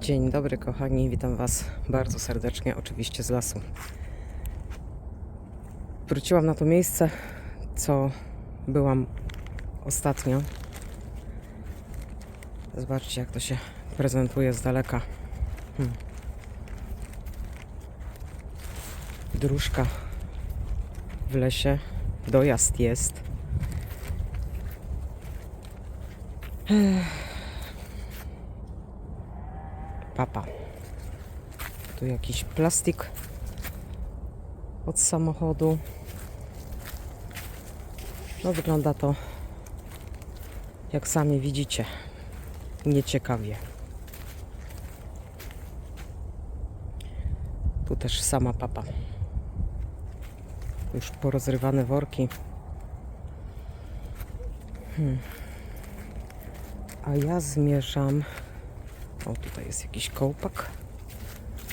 Dzień dobry kochani, witam Was bardzo serdecznie, oczywiście z lasu. Wróciłam na to miejsce, co byłam ostatnio. Zobaczcie, jak to się prezentuje z daleka. Hmm. Dróżka w lesie, dojazd jest. Papa. Tu jakiś plastik od samochodu. No wygląda to jak sami widzicie nieciekawie. Tu też sama papa. Już porozrywane worki. Hmm. A ja zmierzam o, tutaj jest jakiś kołpak.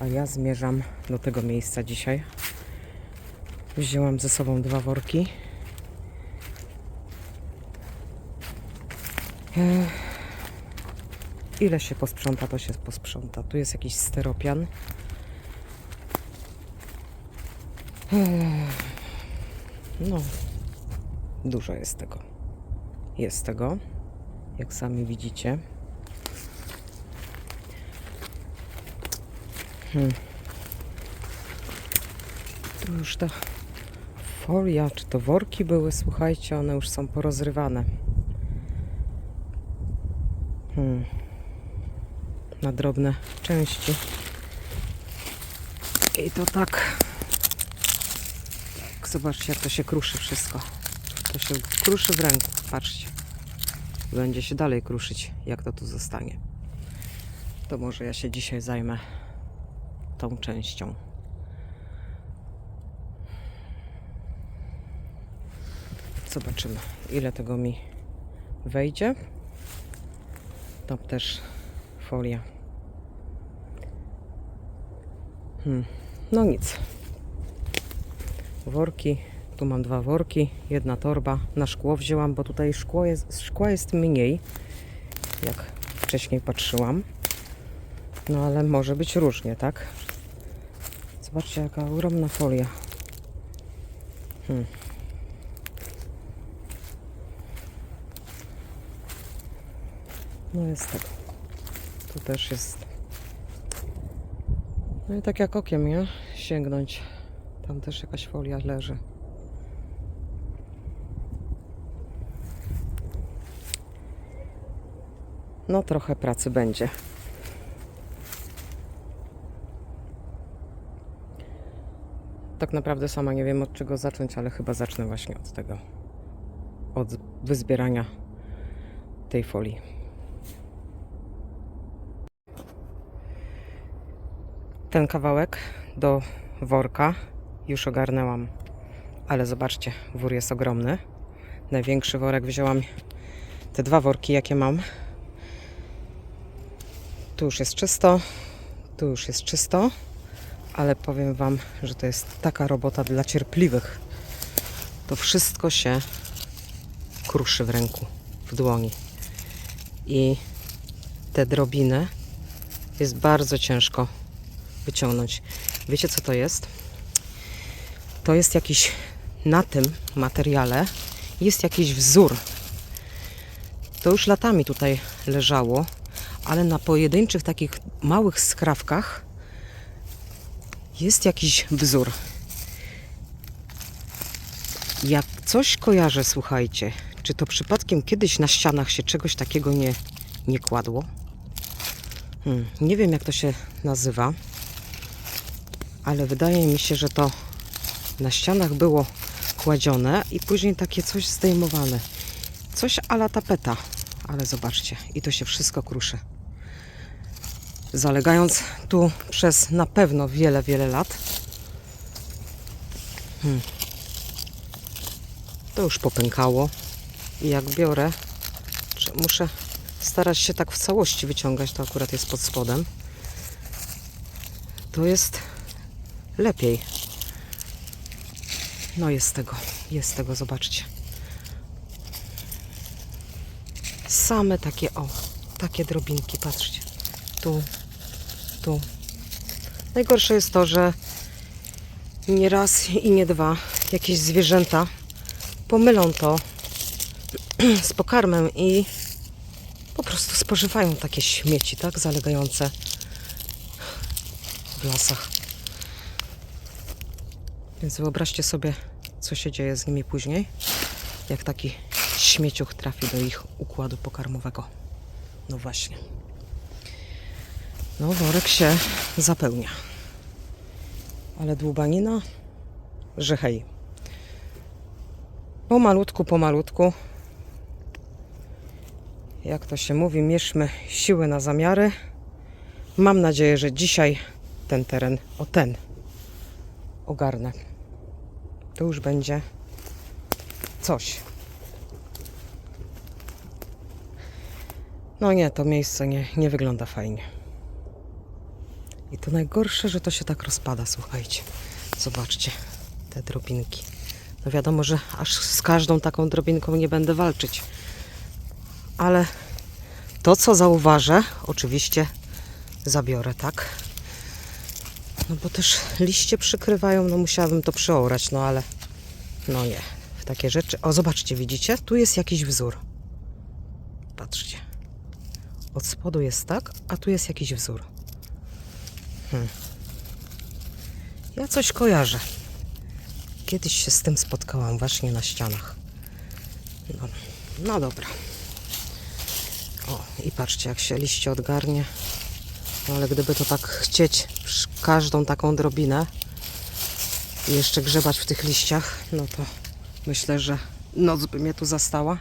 A ja zmierzam do tego miejsca dzisiaj. Wzięłam ze sobą dwa worki. Ile się posprząta, to się posprząta. Tu jest jakiś steropian. No, dużo jest tego. Jest tego, jak sami widzicie. Hmm. Tu już ta folia, czy to worki były, słuchajcie, one już są porozrywane. Hmm. Na drobne części. I to tak. Zobaczcie, jak to się kruszy wszystko. To się kruszy w ręku. Patrzcie. Będzie się dalej kruszyć, jak to tu zostanie. To może ja się dzisiaj zajmę tą częścią. Zobaczymy, ile tego mi wejdzie. Tam też folia. Hmm. No nic. Worki. Tu mam dwa worki, jedna torba. Na szkło wzięłam, bo tutaj szkło jest, szkła jest mniej, jak wcześniej patrzyłam. No ale może być różnie, tak? Zobaczcie, jaka ogromna folia. Hmm. No jest tak. Tu też jest. No i tak jak okiem, nie? Sięgnąć. Tam też jakaś folia leży. No trochę pracy będzie. Tak naprawdę sama nie wiem od czego zacząć, ale chyba zacznę właśnie od tego. Od wyzbierania tej folii. Ten kawałek do worka już ogarnęłam, ale zobaczcie, wór jest ogromny. Największy worek wzięłam te dwa worki, jakie mam. Tu już jest czysto, tu już jest czysto ale powiem Wam, że to jest taka robota dla cierpliwych. To wszystko się kruszy w ręku, w dłoni. I te drobiny jest bardzo ciężko wyciągnąć. Wiecie co to jest? To jest jakiś, na tym materiale jest jakiś wzór. To już latami tutaj leżało, ale na pojedynczych takich małych skrawkach jest jakiś wzór. Jak coś kojarzę, słuchajcie, czy to przypadkiem kiedyś na ścianach się czegoś takiego nie, nie kładło? Hmm, nie wiem, jak to się nazywa, ale wydaje mi się, że to na ścianach było kładzione i później takie coś zdejmowane. Coś ala tapeta, ale zobaczcie, i to się wszystko kruszy zalegając tu przez na pewno wiele, wiele lat. Hmm. To już popękało i jak biorę, muszę starać się tak w całości wyciągać, to akurat jest pod spodem, to jest lepiej. No jest tego, jest tego, zobaczcie. Same takie, o, takie drobinki, patrzcie. Tu tu. Najgorsze jest to, że nie raz i nie dwa jakieś zwierzęta pomylą to z pokarmem i po prostu spożywają takie śmieci, tak? Zalegające w lasach. Więc wyobraźcie sobie, co się dzieje z nimi później, jak taki śmieciuch trafi do ich układu pokarmowego. No właśnie. No, worek się zapełnia. Ale dłubanina, że hej. Pomalutku, pomalutku. Jak to się mówi, mierzmy siły na zamiary. Mam nadzieję, że dzisiaj ten teren, o ten, ogarnę. To już będzie coś. No nie, to miejsce nie, nie wygląda fajnie. I to najgorsze, że to się tak rozpada, słuchajcie. Zobaczcie, te drobinki. No wiadomo, że aż z każdą taką drobinką nie będę walczyć. Ale to, co zauważę, oczywiście zabiorę, tak? No bo też liście przykrywają, no musiałabym to przeorać, no ale no nie, w takie rzeczy. O, zobaczcie, widzicie? Tu jest jakiś wzór. Patrzcie. Od spodu jest tak, a tu jest jakiś wzór. Hmm. Ja coś kojarzę. Kiedyś się z tym spotkałam właśnie na ścianach. No, no dobra. O, i patrzcie, jak się liście odgarnie. No, ale gdyby to tak chcieć, każdą taką drobinę i jeszcze grzebać w tych liściach, no to myślę, że noc by mnie tu zastała.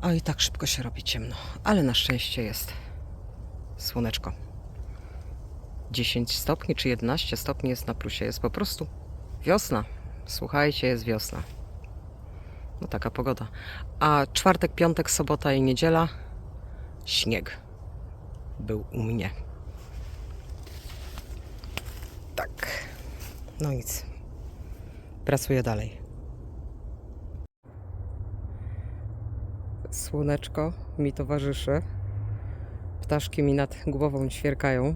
A i tak szybko się robi ciemno. Ale na szczęście jest słoneczko. 10 stopni czy 11 stopni jest na plusie. Jest po prostu wiosna. Słuchajcie, jest wiosna. No taka pogoda. A czwartek, piątek, sobota i niedziela śnieg był u mnie. Tak. No nic. Pracuję dalej. Słoneczko mi towarzyszy. Ptaszki mi nad głową ćwierkają.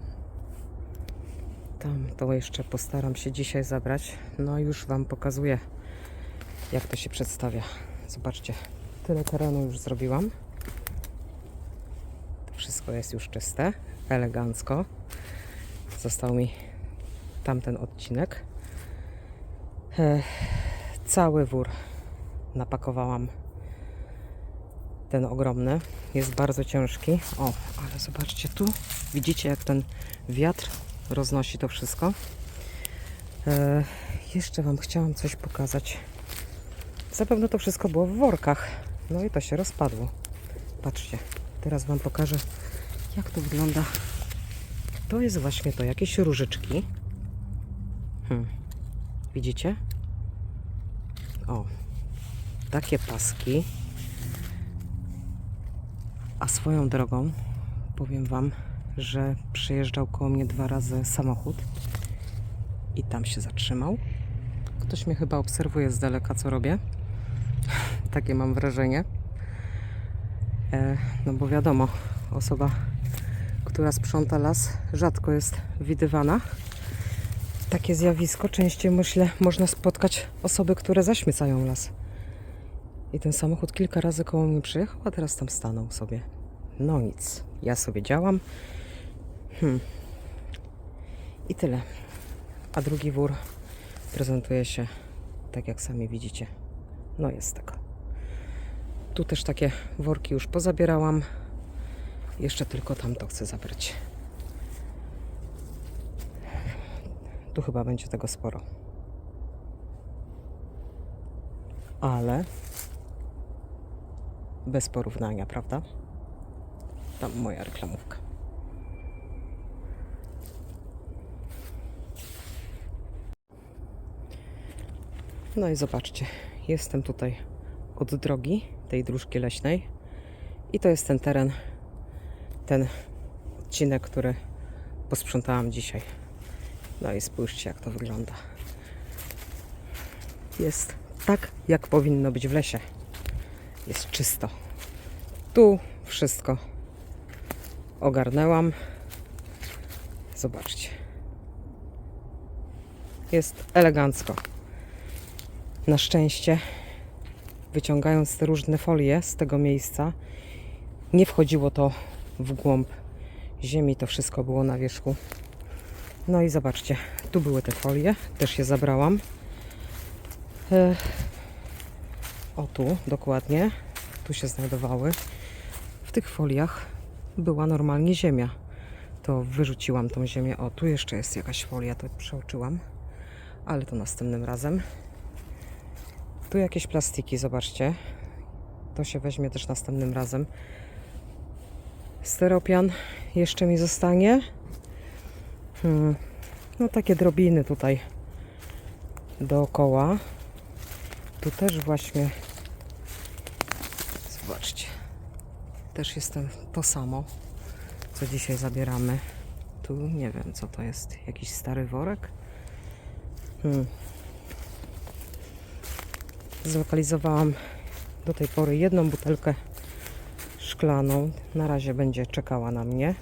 Tam to jeszcze postaram się dzisiaj zabrać. No już Wam pokazuję, jak to się przedstawia. Zobaczcie, tyle terenu już zrobiłam. To wszystko jest już czyste, elegancko. Został mi tamten odcinek. E, cały wór napakowałam ten ogromny. Jest bardzo ciężki. O, ale zobaczcie tu. Widzicie, jak ten wiatr roznosi to wszystko. E, jeszcze Wam chciałam coś pokazać. Zapewne to wszystko było w workach. No i to się rozpadło. Patrzcie, teraz Wam pokażę, jak to wygląda. To jest właśnie to, jakieś różyczki. Hmm. Widzicie? O, takie paski. A swoją drogą powiem Wam, że przejeżdżał koło mnie dwa razy samochód i tam się zatrzymał. Ktoś mnie chyba obserwuje z daleka, co robię. Takie mam wrażenie. E, no bo wiadomo, osoba, która sprząta las, rzadko jest widywana. Takie zjawisko częściej, myślę, można spotkać osoby, które zaśmiecają las. I ten samochód kilka razy koło mnie przyjechał, a teraz tam stanął sobie. No nic, ja sobie działam. Hmm. I tyle. A drugi wór prezentuje się tak, jak sami widzicie. No jest tego. Tu też takie worki już pozabierałam. Jeszcze tylko tamto chcę zabrać. Tu chyba będzie tego sporo. Ale bez porównania, prawda? Tam moja reklamówka. No i zobaczcie, jestem tutaj od drogi tej dróżki leśnej i to jest ten teren, ten odcinek, który posprzątałam dzisiaj. No i spójrzcie, jak to wygląda. Jest tak, jak powinno być w lesie. Jest czysto. Tu wszystko ogarnęłam. Zobaczcie. Jest elegancko. Na szczęście, wyciągając różne folie z tego miejsca, nie wchodziło to w głąb ziemi, to wszystko było na wierzchu. No i zobaczcie, tu były te folie, też je zabrałam. E, o tu, dokładnie, tu się znajdowały. W tych foliach była normalnie ziemia. To wyrzuciłam tą ziemię. O, tu jeszcze jest jakaś folia, to przeoczyłam. Ale to następnym razem. Tu jakieś plastiki, zobaczcie. To się weźmie też następnym razem. Steropian jeszcze mi zostanie. Hmm. No takie drobiny tutaj dookoła. Tu też właśnie zobaczcie. Też jest ten- to samo, co dzisiaj zabieramy. Tu nie wiem co to jest. Jakiś stary worek. Hmm. Zlokalizowałam do tej pory jedną butelkę szklaną. Na razie będzie czekała na mnie.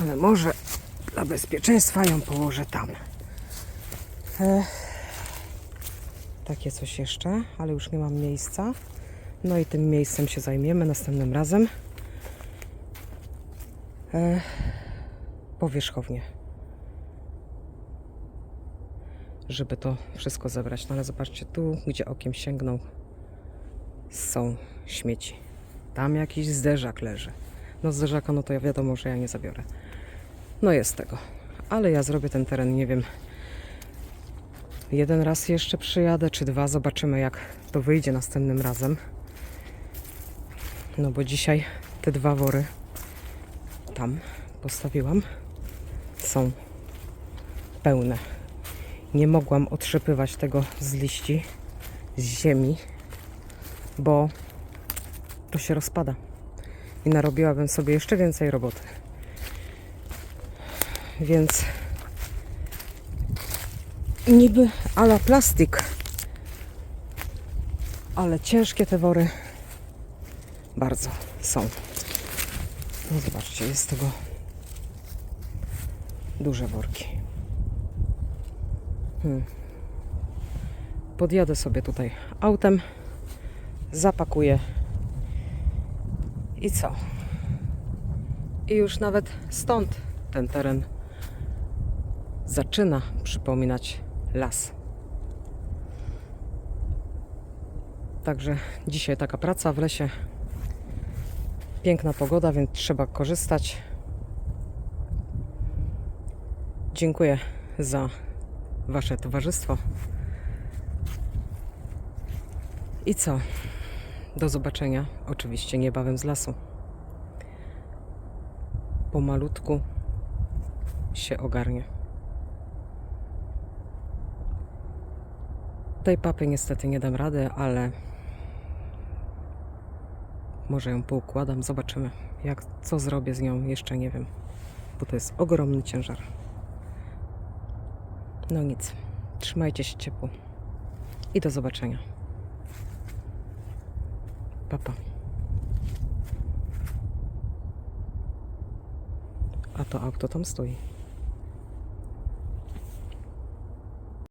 Ale może dla bezpieczeństwa ją położę tam. Takie coś jeszcze, ale już nie mam miejsca. No i tym miejscem się zajmiemy następnym razem. Powierzchownie. Żeby to wszystko zebrać. No ale zobaczcie, tu gdzie okiem sięgnął są śmieci. Tam jakiś zderzak leży. No zderzaka, no to ja wiadomo, że ja nie zabiorę. No jest tego. Ale ja zrobię ten teren, nie wiem. Jeden raz jeszcze przyjadę, czy dwa. Zobaczymy, jak to wyjdzie następnym razem. No bo dzisiaj te dwa wory tam postawiłam. Są pełne. Nie mogłam otrzepywać tego z liści, z ziemi, bo to się rozpada. I narobiłabym sobie jeszcze więcej roboty. Więc niby ala plastik, ale ciężkie te wory bardzo są. No zobaczcie, jest tego duże worki. Hmm. Podjadę sobie tutaj autem, zapakuję i co? I już nawet stąd ten teren zaczyna przypominać las. Także dzisiaj taka praca w lesie. Piękna pogoda, więc trzeba korzystać. Dziękuję za Wasze towarzystwo. I co? Do zobaczenia, oczywiście niebawem z lasu. Pomalutku się ogarnie. Tej papy niestety nie dam rady, ale może ją poukładam, zobaczymy. Jak, co zrobię z nią, jeszcze nie wiem, bo to jest ogromny ciężar. No nic, trzymajcie się ciepło i do zobaczenia. Papa. A to auto tam stoi.